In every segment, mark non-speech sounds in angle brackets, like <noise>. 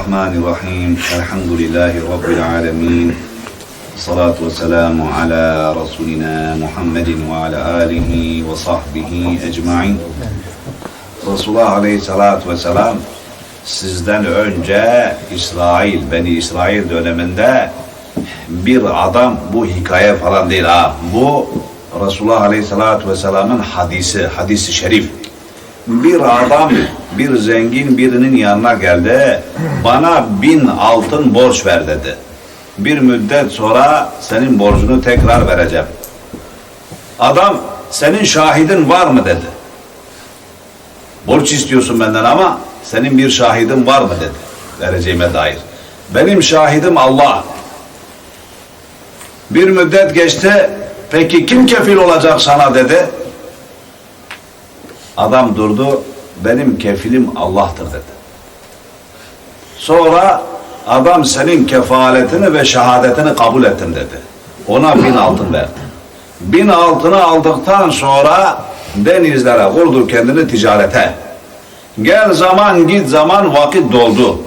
الرحمن الرحيم الحمد لله رب العالمين الصلاة والسلام على رسولنا محمد وعلى آله وصحبه أجمعين Resulullah Aleyhisselatü Vesselam sizden önce İsrail, Beni İsrail döneminde bir adam, bu hikaye falan değil ha, bu Resulullah Aleyhisselatü Vesselam'ın hadisi, hadisi şerif. Bir adam, bir zengin birinin yanına geldi, bana bin altın borç ver dedi. Bir müddet sonra senin borcunu tekrar vereceğim. Adam, senin şahidin var mı dedi. Borç istiyorsun benden ama senin bir şahidin var mı dedi. Vereceğime dair. Benim şahidim Allah. Bir müddet geçti. Peki kim kefil olacak sana dedi. Adam durdu. Benim kefilim Allah'tır dedi. Sonra adam senin kefaletini ve şehadetini kabul ettim dedi. Ona bin altın verdi. Bin altını aldıktan sonra denizlere vurdu kendini ticarete. Gel zaman git zaman vakit doldu.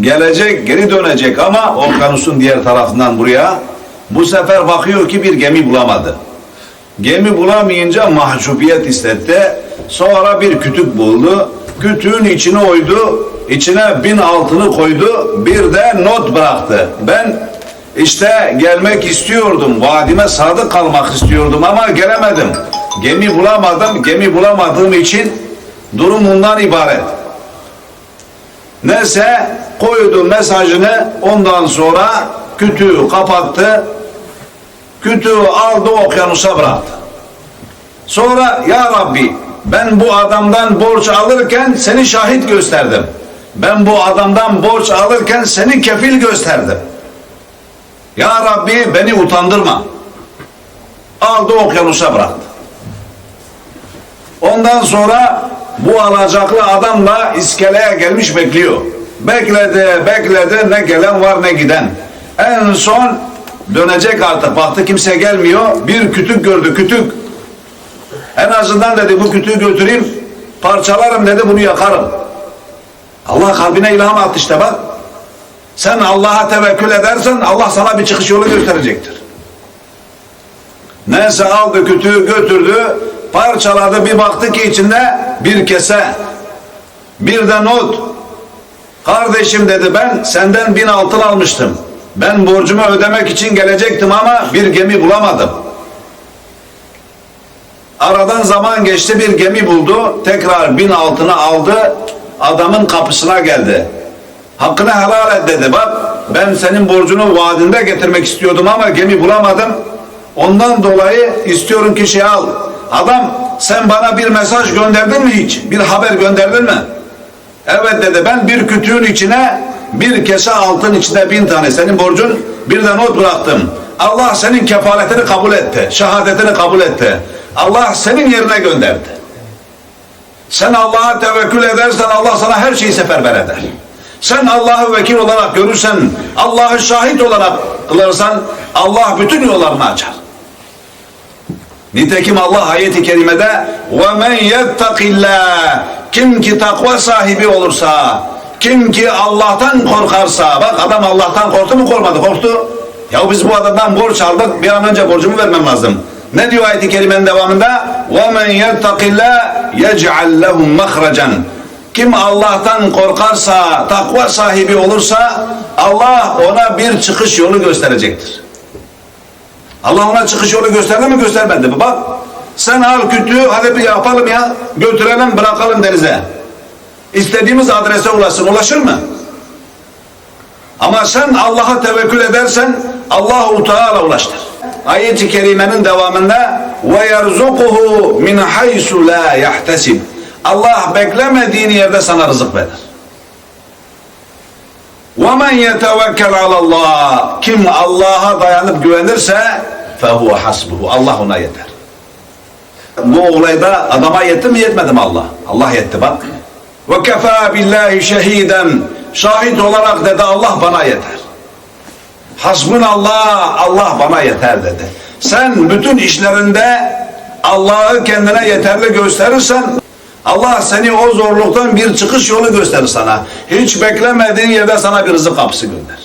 Gelecek geri dönecek ama okyanusun diğer tarafından buraya bu sefer bakıyor ki bir gemi bulamadı. Gemi bulamayınca mahcubiyet hissetti. Sonra bir kütük buldu. Kütüğün içine oydu. içine bin altını koydu. Bir de not bıraktı. Ben işte gelmek istiyordum. Vadime sadık kalmak istiyordum ama gelemedim. Gemi bulamadım. Gemi bulamadığım için durum bundan ibaret. Neyse koydu mesajını ondan sonra kütüğü kapattı. Kütüğü aldı okyanusa bıraktı. Sonra ya Rabbi ben bu adamdan borç alırken seni şahit gösterdim. Ben bu adamdan borç alırken seni kefil gösterdim. Ya Rabbi beni utandırma. Aldı okyanusa bıraktı. Ondan sonra bu alacaklı adam da iskeleye gelmiş bekliyor. Bekledi, bekledi, ne gelen var ne giden. En son dönecek artık, baktı kimse gelmiyor. Bir kütük gördü, kütük. En azından dedi bu kütüğü götüreyim, parçalarım dedi, bunu yakarım. Allah kalbine ilham attı işte bak. Sen Allah'a tevekkül edersen Allah sana bir çıkış yolu gösterecektir. Neyse aldı kütüğü götürdü, parçaladı bir baktı ki içinde bir kese, bir de not. Kardeşim dedi ben senden bin altın almıştım. Ben borcumu ödemek için gelecektim ama bir gemi bulamadım. Aradan zaman geçti bir gemi buldu. Tekrar bin altını aldı. Adamın kapısına geldi. Hakkını helal et dedi. Bak ben senin borcunu vaadinde getirmek istiyordum ama gemi bulamadım. Ondan dolayı istiyorum ki şey al. Adam sen bana bir mesaj gönderdin mi hiç? Bir haber gönderdin mi? Evet dedi ben bir kütüğün içine bir kese altın içinde bin tane senin borcun bir de not bıraktım. Allah senin kefaletini kabul etti. Şehadetini kabul etti. Allah senin yerine gönderdi. Sen Allah'a tevekkül edersen Allah sana her şeyi seferber eder. Sen Allah'ı vekil olarak görürsen, Allah'ı şahit olarak kılarsan Allah bütün yollarını açar. Nitekim Allah ayeti kerimede وَمَنْ يَتَّقِ اللّٰهِ Kim ki takva sahibi olursa, kim ki Allah'tan korkarsa, bak adam Allah'tan korktu mu korkmadı, korktu. Ya biz bu adamdan borç aldık, bir an önce borcumu vermem lazım. Ne diyor ayet-i kerimenin devamında? وَمَنْ يَتَّقِ اللّٰهِ يَجْعَلْ لَهُمْ مَخْرَجًا Kim Allah'tan korkarsa, takva sahibi olursa Allah ona bir çıkış yolu gösterecektir. Allah ona çıkış yolu gösterdi mi göstermedi mi? Bak sen al kütüğü hadi bir yapalım ya götürelim bırakalım denize. istediğimiz adrese ulaşsın. Ulaşır mı? Ama sen Allah'a tevekkül edersen Allahu Teala ulaştır. Ayet-i kerimenin devamında ve yerzukuhu min haysu la yahtasib. Allah beklemediğin yerde sana rızık verir. Ve men yetevekkel alallah. Kim Allah'a dayanıp güvenirse fehuve hasbuhu. Allah ona yeter. Bu olayda adama yetti mi yetmedi mi Allah? Allah yetti bak. Ve kefâ billahi şehiden. Şahit olarak dedi Allah bana yeter. Hasbunallah Allah bana yeter dedi. Sen bütün işlerinde Allah'ı kendine yeterli gösterirsen Allah seni o zorluktan bir çıkış yolu gösterir sana. Hiç beklemediğin yerde sana bir rızık kapısı gönder.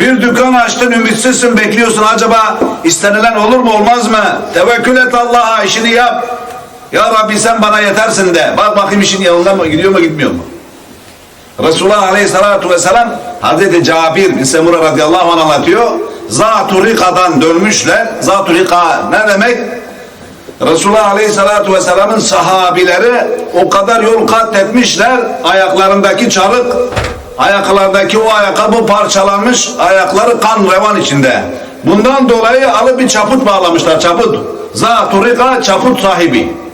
Bir dükkan açtın ümitsizsin bekliyorsun acaba istenilen olur mu olmaz mı? Tevekkül et Allah'a işini yap. Ya Rabbi sen bana yetersin de. Bak bakayım işin yanında mı gidiyor mu gitmiyor mu? Resulullah Aleyhisselatü Vesselam Hazreti Cabir bin Semura radıyallahu anh anlatıyor. Zat-ı Rika'dan dönmüşler. Zat-ı Rika ne demek? Resulullah Aleyhisselatü Vesselam'ın sahabileri o kadar yol kat etmişler. Ayaklarındaki çarık, ayaklarındaki o ayakkabı parçalanmış. Ayakları kan revan içinde. Bundan dolayı alıp bir çaput bağlamışlar. Çaput. Zat-ı Rika çaput sahibi.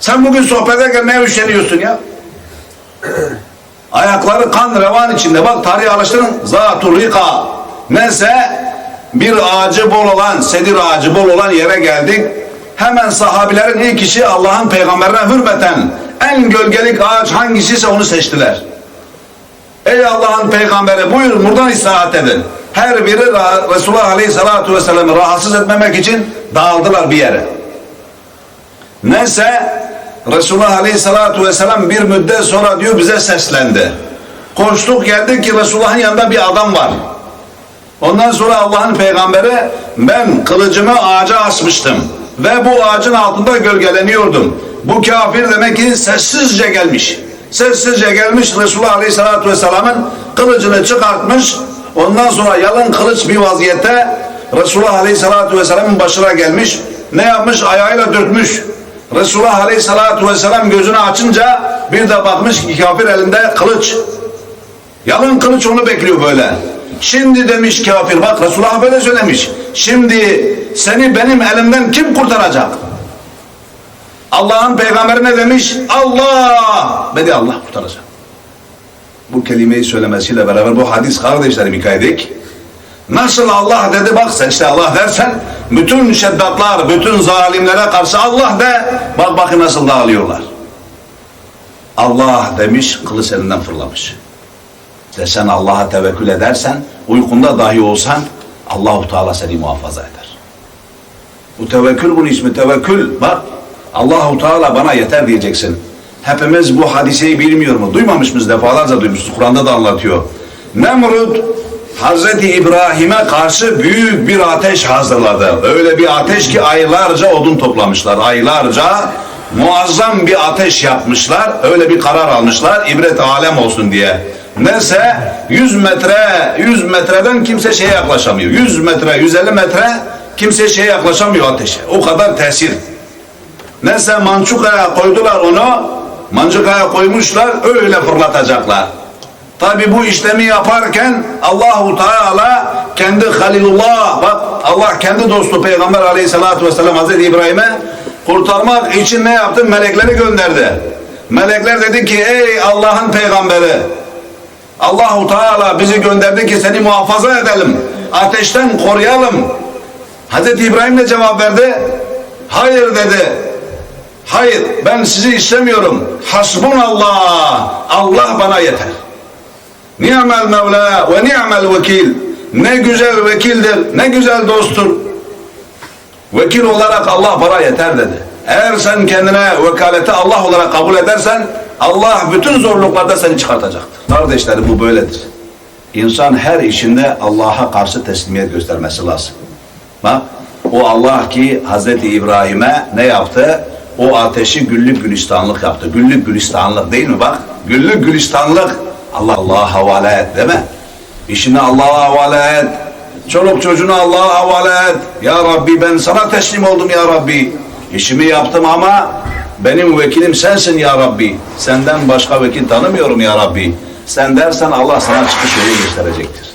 Sen bugün sohbet ederken ne üşeniyorsun ya? Ayakları kan revan içinde. Bak tarihe alıştırın. Zatur rika. Neyse bir ağacı bol olan, sedir ağacı bol olan yere geldik. Hemen sahabilerin ilk işi Allah'ın peygamberine hürmeten en gölgelik ağaç hangisiyse onu seçtiler. Ey Allah'ın peygamberi buyurun buradan istirahat edin. Her biri Resulullah Aleyhisselatü Vesselam'ı rahatsız etmemek için dağıldılar bir yere. Neyse Resulullah Aleyhisselatü Vesselam bir müddet sonra diyor bize seslendi. Koştuk geldik ki Resulullah'ın yanında bir adam var. Ondan sonra Allah'ın peygamberi ben kılıcımı ağaca asmıştım ve bu ağacın altında gölgeleniyordum. Bu kafir demek ki sessizce gelmiş. Sessizce gelmiş Resulullah Aleyhisselatü Vesselam'ın kılıcını çıkartmış. Ondan sonra yalın kılıç bir vaziyette Resulullah Aleyhisselatü Vesselam'ın başına gelmiş. Ne yapmış? Ayağıyla dürtmüş. Resulullah Aleyhisselatü Vesselam gözünü açınca bir de bakmış ki kafir elinde kılıç. Yalın kılıç onu bekliyor böyle. Şimdi demiş kafir bak Resulullah böyle söylemiş. Şimdi seni benim elimden kim kurtaracak? Allah'ın peygamberi ne demiş? Allah! Beni Allah kurtaracak. Bu kelimeyi söylemesiyle beraber bu hadis kardeşlerim hikayedik. Nasıl Allah dedi bak sen işte Allah dersen bütün şeddatlar, bütün zalimlere karşı Allah de bak bakın nasıl dağılıyorlar. Allah demiş kılıç elinden fırlamış. İşte sen Allah'a tevekkül edersen, uykunda dahi olsan Allahu Teala seni muhafaza eder. Bu tevekkül bunun ismi tevekkül. Bak Allahu Teala bana yeter diyeceksin. Hepimiz bu hadiseyi bilmiyor mu? Duymamış mıyız? Defalarca duymuşuz. Kur'an'da da anlatıyor. Nemrut Hazreti İbrahim'e karşı büyük bir ateş hazırladı. Öyle bir ateş ki aylarca odun toplamışlar. Aylarca muazzam bir ateş yapmışlar. Öyle bir karar almışlar. İbret alem olsun diye. Neyse 100 metre 100 metreden kimse şeye yaklaşamıyor. 100 metre 150 metre kimse şeye yaklaşamıyor ateşe. O kadar tesir. Neyse Mançuka'ya koydular onu. Mançuka'ya koymuşlar öyle fırlatacaklar. Tabi bu işlemi yaparken Allahu Teala kendi Halilullah bak Allah kendi dostu Peygamber Aleyhisselatü Vesselam Hazreti İbrahim'e kurtarmak için ne yaptı? Melekleri gönderdi. Melekler dedi ki ey Allah'ın peygamberi Allahu Teala bizi gönderdi ki seni muhafaza edelim. Ateşten koruyalım. Hazreti İbrahim de cevap verdi. Hayır dedi. Hayır ben sizi istemiyorum. Hasbunallah. Allah bana yeter. Ni'mel Mevla ve ni'mel vekil. Ne güzel vekildir, ne güzel dosttur. Vekil olarak Allah bana yeter dedi. Eğer sen kendine vekaleti Allah olarak kabul edersen Allah bütün zorluklarda seni çıkartacaktır. Kardeşlerim bu böyledir. İnsan her işinde Allah'a karşı teslimiyet göstermesi lazım. Bak o Allah ki Hazreti İbrahim'e ne yaptı? O ateşi güllük gülistanlık yaptı. Güllük gülistanlık değil mi bak? Güllük gülistanlık. Allah Allah'a havale et mi? İşini Allah'a havale et. Çoluk çocuğunu Allah'a havale et. Ya Rabbi ben sana teslim oldum ya Rabbi. İşimi yaptım ama benim vekilim sensin ya Rabbi. Senden başka vekil tanımıyorum ya Rabbi. Sen dersen Allah sana çıkış yolu gösterecektir.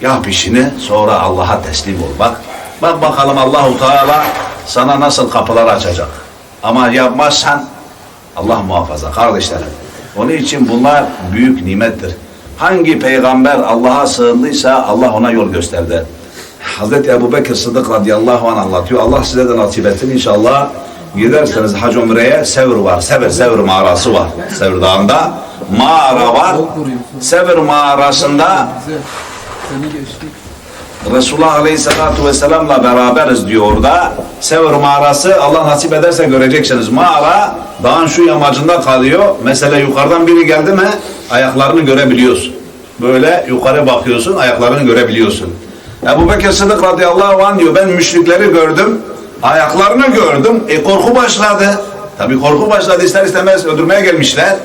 Yap işini sonra Allah'a teslim ol. Bak, bak bakalım Allahu Teala sana nasıl kapılar açacak. Ama yapmazsan Allah muhafaza kardeşlerim. Onun için bunlar büyük nimettir. Hangi peygamber Allah'a sığındıysa Allah ona yol gösterdi. Hazreti Ebu Bekir Sıddık radıyallahu anh anlatıyor. Allah size de nasip etsin inşallah. Giderseniz Hac Umre'ye Sevr var. Sevr, Sevr mağarası var. Sevr Dağı'nda mağara var. Sevr mağarasında. Resulullah Aleyhisselatü Vesselam'la beraberiz diyor orada. Sevr mağarası Allah nasip ederse göreceksiniz. Mağara dağın şu yamacında kalıyor. Mesela yukarıdan biri geldi mi ayaklarını görebiliyorsun. Böyle yukarı bakıyorsun ayaklarını görebiliyorsun. Ebu Bekir Sıddık radıyallahu anh diyor ben müşrikleri gördüm. Ayaklarını gördüm. E korku başladı. Tabi korku başladı ister istemez öldürmeye gelmişler.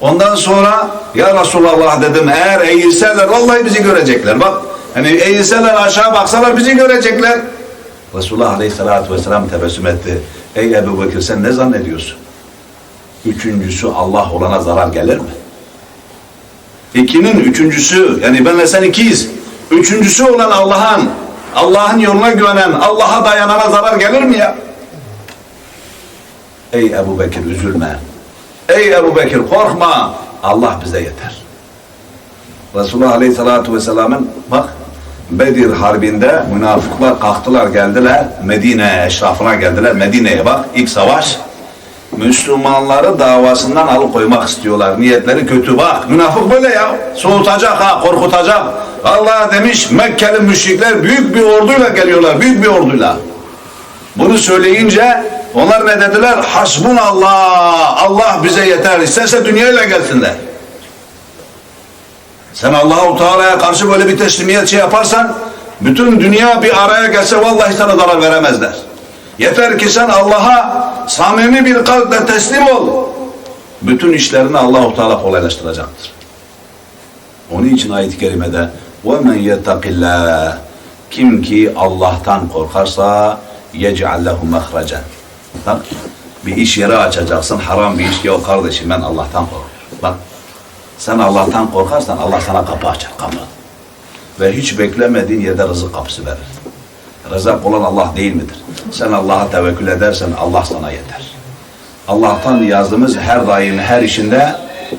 Ondan sonra ya Resulallah dedim eğer eğilseler vallahi bizi görecekler. Bak hani eğilseler aşağı baksalar bizi görecekler. Resulullah Aleyhisselatü Vesselam tebessüm etti. Ey Ebu Bekir sen ne zannediyorsun? Üçüncüsü Allah olana zarar gelir mi? İkinin üçüncüsü yani benle sen ikiyiz. Üçüncüsü olan Allah'ın Allah'ın yoluna güvenen Allah'a dayanana zarar gelir mi ya? Ey Ebu Bekir üzülme. Ey Ebu Bekir korkma. Allah bize yeter. Resulullah Aleyhisselatü Vesselam'ın bak Bedir Harbi'nde münafıklar kalktılar geldiler Medine eşrafına geldiler Medine'ye bak ilk savaş Müslümanları davasından alıkoymak istiyorlar. Niyetleri kötü bak. Münafık böyle ya. Soğutacak ha, korkutacak. Allah demiş Mekkeli müşrikler büyük bir orduyla geliyorlar. Büyük bir orduyla. Bunu söyleyince onlar ne dediler? Hasbun Allah. Allah bize yeter. İsterse dünyayla gelsinler. Sen Allahu Teala'ya karşı böyle bir teslimiyet şey yaparsan bütün dünya bir araya gelse vallahi sana zarar veremezler. Yeter ki sen Allah'a samimi bir kalple teslim ol. Bütün işlerini Allahu Teala kolaylaştıracaktır. Onun için ayet-i kerimede وَمَنْ يَتَّقِ اللّٰهِ Kim ki Allah'tan korkarsa يَجْعَلْ لَهُ مَخْرَجًا Bak bir iş yeri açacaksın haram bir iş ya kardeşim ben Allah'tan korkuyorum. Bak sen Allah'tan korkarsan Allah sana kapı açar kapı. Ve hiç beklemediğin yerde rızık kapısı verir. Rızak olan Allah değil midir? Sen Allah'a tevekkül edersen Allah sana yeter. Allah'tan yazdığımız her daim her işinde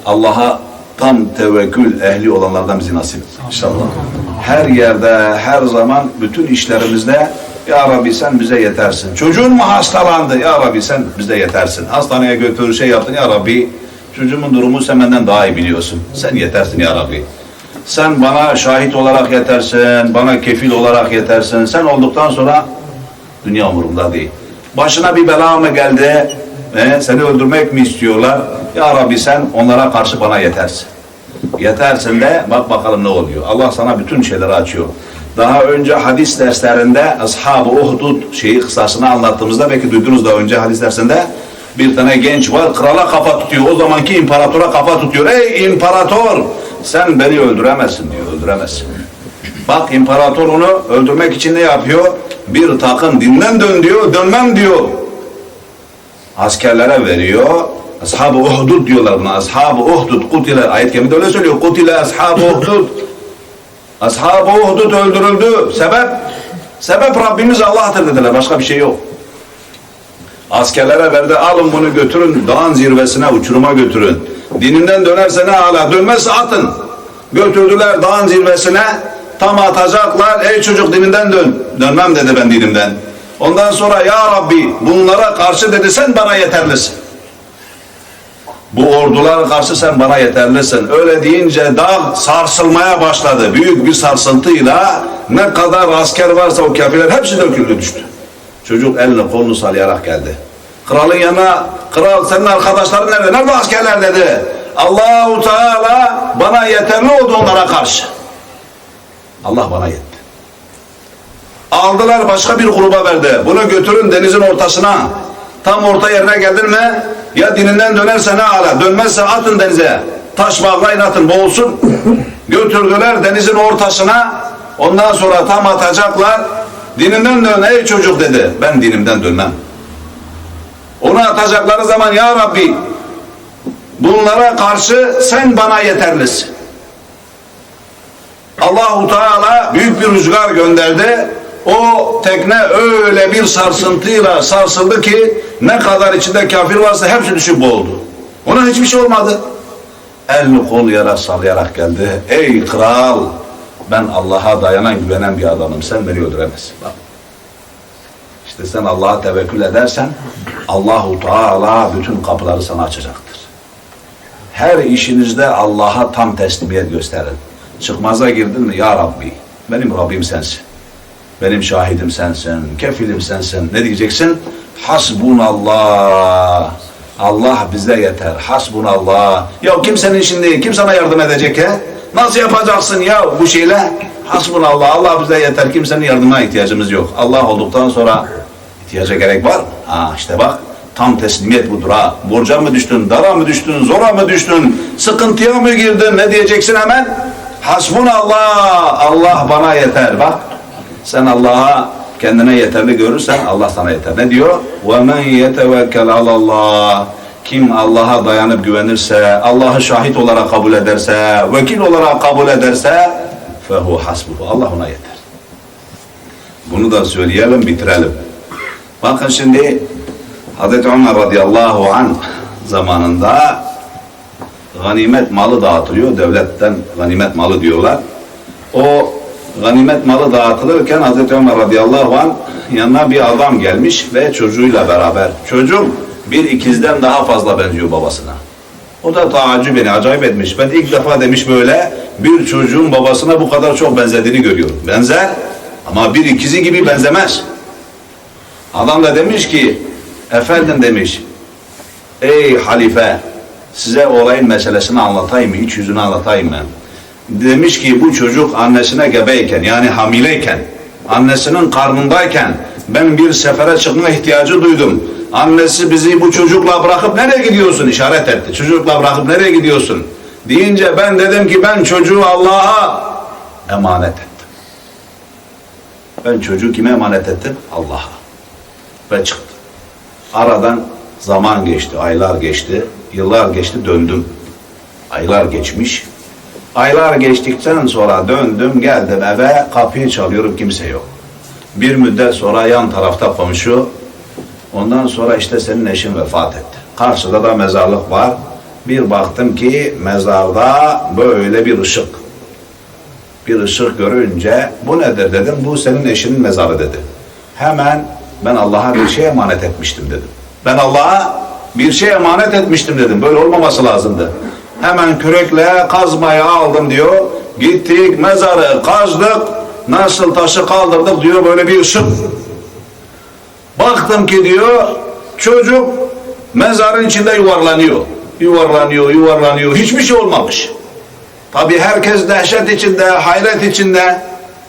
Allah'a tam tevekkül ehli olanlardan bizi nasip. İnşallah. Her yerde, her zaman bütün işlerimizde Ya Rabbi sen bize yetersin. Çocuğun mu hastalandı? Ya Rabbi sen bize yetersin. Hastaneye götür şey yaptın Ya Rabbi çocuğumun durumu sen benden daha iyi biliyorsun. Sen yetersin Ya Rabbi. Sen bana şahit olarak yetersin, bana kefil olarak yetersin. Sen olduktan sonra dünya umurumda değil. Başına bir bela mı geldi? E, seni öldürmek mi istiyorlar? Ya Rabbi sen onlara karşı bana yetersin. Yetersin de bak bakalım ne oluyor. Allah sana bütün şeyleri açıyor. Daha önce hadis derslerinde Ashab-ı Uhdud şeyi kısasını anlattığımızda belki duydunuz daha önce hadis dersinde bir tane genç var krala kafa tutuyor. O zamanki imparatora kafa tutuyor. Ey imparator sen beni öldüremezsin diyor. Öldüremezsin. Bak imparator onu öldürmek için ne yapıyor? Bir takım dinden dön diyor. Dönmem diyor. Askerlere veriyor. Ashab-ı Uhdud diyorlar buna. Ashab-ı Uhdud kutile. Ayet kerimde öyle söylüyor. Kutile ashab-ı Uhdud. Ashab-ı Uhdud öldürüldü. Sebep? Sebep Rabbimiz Allah'tır dediler. Başka bir şey yok. Askerlere verdi. Alın bunu götürün. Dağın zirvesine, uçuruma götürün. Dininden dönerse ne hala. Dönmezse atın. Götürdüler dağın zirvesine. Tam atacaklar. Ey çocuk dininden dön. Dönmem dedi ben dinimden. Ondan sonra ya Rabbi bunlara karşı dedi sen bana yeterlisin. Bu ordulara karşı sen bana yeterlisin. Öyle deyince dağ sarsılmaya başladı. Büyük bir sarsıntıyla ne kadar asker varsa o kafirler hepsi döküldü düştü. Çocuk elini kolunu sallayarak geldi. Kralın yanına, kral senin arkadaşların nerede? Nerede askerler dedi. Allahu Teala bana yeterli oldu onlara karşı. Allah bana yetti. Aldılar başka bir gruba verdi. Bunu götürün denizin ortasına. Tam orta yerine geldin mi ya dininden dönerse ne ala dönmezse atın denize. Taş bağlayın atın boğulsun. <laughs> Götürdüler denizin ortasına. Ondan sonra tam atacaklar. Dininden dön ey çocuk dedi. Ben dinimden dönmem. Onu atacakları zaman ya Rabbi bunlara karşı sen bana yeterlisin. Allahu Teala büyük bir rüzgar gönderdi. O tekne öyle bir sarsıntıyla sarsıldı ki ne kadar içinde kafir varsa hepsi düşüp boğuldu. Ona hiçbir şey olmadı. Elini kolayarak sallayarak geldi. Ey kral ben Allah'a dayanan güvenen bir adamım. Sen beni öldüremezsin. Bak. İşte sen Allah'a tevekkül edersen Allahu Teala bütün kapıları sana açacaktır. Her işinizde Allah'a tam teslimiyet gösterin. Çıkmaza girdin mi? Ya Rabbi, benim Rabbim sensin. Benim şahidim sensin, kefilim sensin. Ne diyeceksin? Hasbunallah. Allah bize yeter. Hasbunallah. Ya kimsenin şimdi kim sana yardım edecek he? Nasıl yapacaksın ya bu şeyle? Hasbunallah. Allah bize yeter. Kimsenin yardımına ihtiyacımız yok. Allah olduktan sonra ihtiyaca gerek var mı? Ha işte bak. Tam teslimiyet budur ha. Borca mı düştün, dara mı düştün, zora mı düştün, sıkıntıya mı girdin? Ne diyeceksin hemen? Hasbunallah. Allah bana yeter. Bak. Sen Allah'a kendine yeterli görürsen Allah sana yeter. Ne diyor? وَمَنْ يَتَوَكَّلْ عَلَى اللّٰهِ kim Allah'a dayanıp güvenirse, Allah'ı şahit olarak kabul ederse, vekil olarak kabul ederse fehu hasbuhu. Allah ona yeter. Bunu da söyleyelim, bitirelim. Bakın şimdi Hazreti Ömer radıyallahu anh zamanında ganimet malı dağıtılıyor. Devletten ganimet malı diyorlar. O ganimet malı dağıtılırken Hazreti Ömer radıyallahu an yanına bir adam gelmiş ve çocuğuyla beraber. Çocuk bir ikizden daha fazla benziyor babasına. O da taaccüp beni acayip etmiş. Ben ilk defa demiş böyle bir çocuğun babasına bu kadar çok benzediğini görüyorum. Benzer ama bir ikizi gibi benzemez. Adam da demiş ki efendim demiş ey halife size olayın meselesini anlatayım mı? İç yüzünü anlatayım mı? Demiş ki bu çocuk annesine gebeyken yani hamileyken annesinin karnındayken ben bir sefere çıkma ihtiyacı duydum. Annesi bizi bu çocukla bırakıp nereye gidiyorsun işaret etti. Çocukla bırakıp nereye gidiyorsun? Deyince ben dedim ki ben çocuğu Allah'a emanet ettim. Ben çocuğu kime emanet ettim? Allah'a. Ve çıktı. Aradan zaman geçti, aylar geçti, yıllar geçti döndüm. Aylar geçmiş. Aylar geçtikten sonra döndüm, geldim eve, kapıyı çalıyorum, kimse yok. Bir müddet sonra yan tarafta komşu, ondan sonra işte senin eşin vefat etti. Karşıda da mezarlık var. Bir baktım ki mezarda böyle bir ışık. Bir ışık görünce, bu nedir dedim, bu senin eşinin mezarı dedi. Hemen ben Allah'a bir şey emanet etmiştim dedim. Ben Allah'a bir şey emanet etmiştim dedim. Böyle olmaması lazımdı. Hemen kürekle kazmayı aldım diyor. Gittik mezarı kazdık. Nasıl taşı kaldırdık diyor böyle bir ışık. Baktım ki diyor çocuk mezarın içinde yuvarlanıyor. Yuvarlanıyor, yuvarlanıyor. Hiçbir şey olmamış. Tabi herkes dehşet içinde, hayret içinde.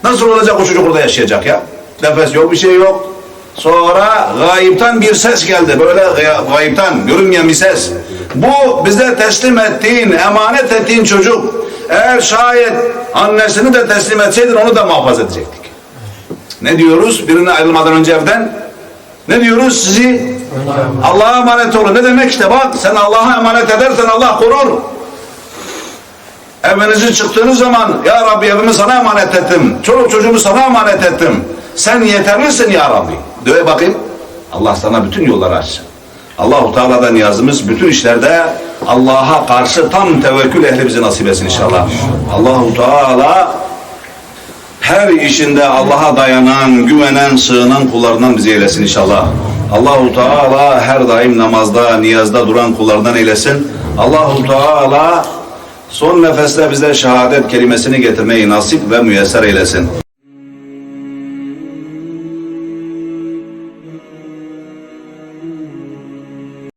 Nasıl olacak o çocuk orada yaşayacak ya? Nefes yok, bir şey yok. Sonra gayipten bir ses geldi. Böyle gay- gayipten görünmeyen bir ses. Bu bize teslim ettiğin, emanet ettiğin çocuk. Eğer şayet annesini de teslim etseydin onu da muhafaza edecektik. Ne diyoruz? Birine ayrılmadan önce evden. Ne diyoruz? Sizi Allah'a emanet olun. Ne demek işte bak sen Allah'a emanet edersen Allah korur. Evinizi çıktığınız zaman ya Rabbi evimi sana emanet ettim. Çoluk çocuğumu sana emanet ettim. Sen yeterlisin ya Rabbi. Döve bakayım. Allah sana bütün yolları açsın. Allahu Teala'dan niyazımız bütün işlerde Allah'a karşı tam tevekkül ehli bizi nasip etsin inşallah. Allahu Teala her işinde Allah'a dayanan, güvenen, sığınan kullarından bizi eylesin inşallah. Allahu Teala her daim namazda, niyazda duran kullardan eylesin. Allahu Teala son nefeste bize şehadet kelimesini getirmeyi nasip ve müyesser eylesin.